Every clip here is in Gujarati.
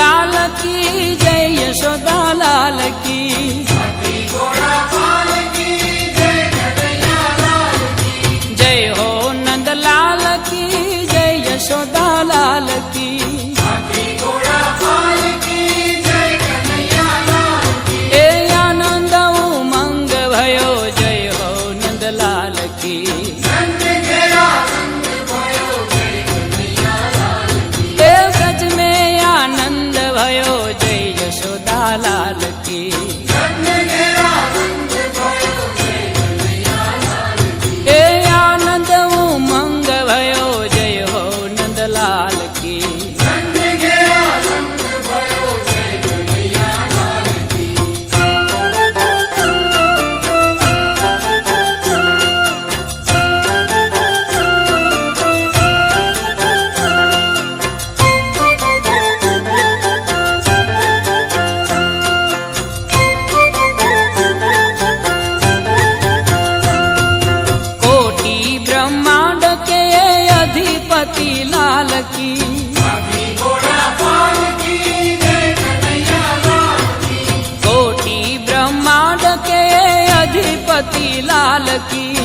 काल की जय यशोदा મોતી લાલ કી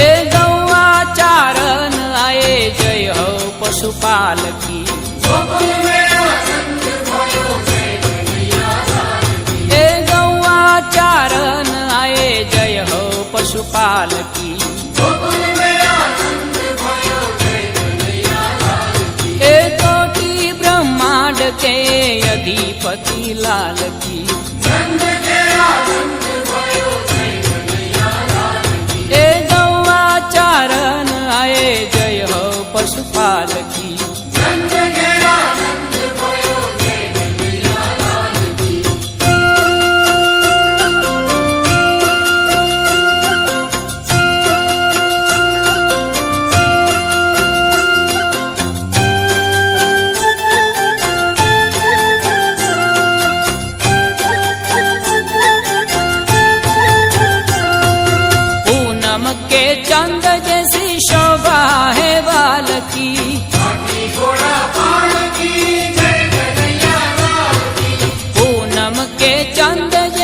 એ ગૌવા ચારણ આયે જય હો પશુપાલ કી એ ગૌવા ચારણ આયે જય હો પશુપાલ કી તે અધિપતિ લાલ કી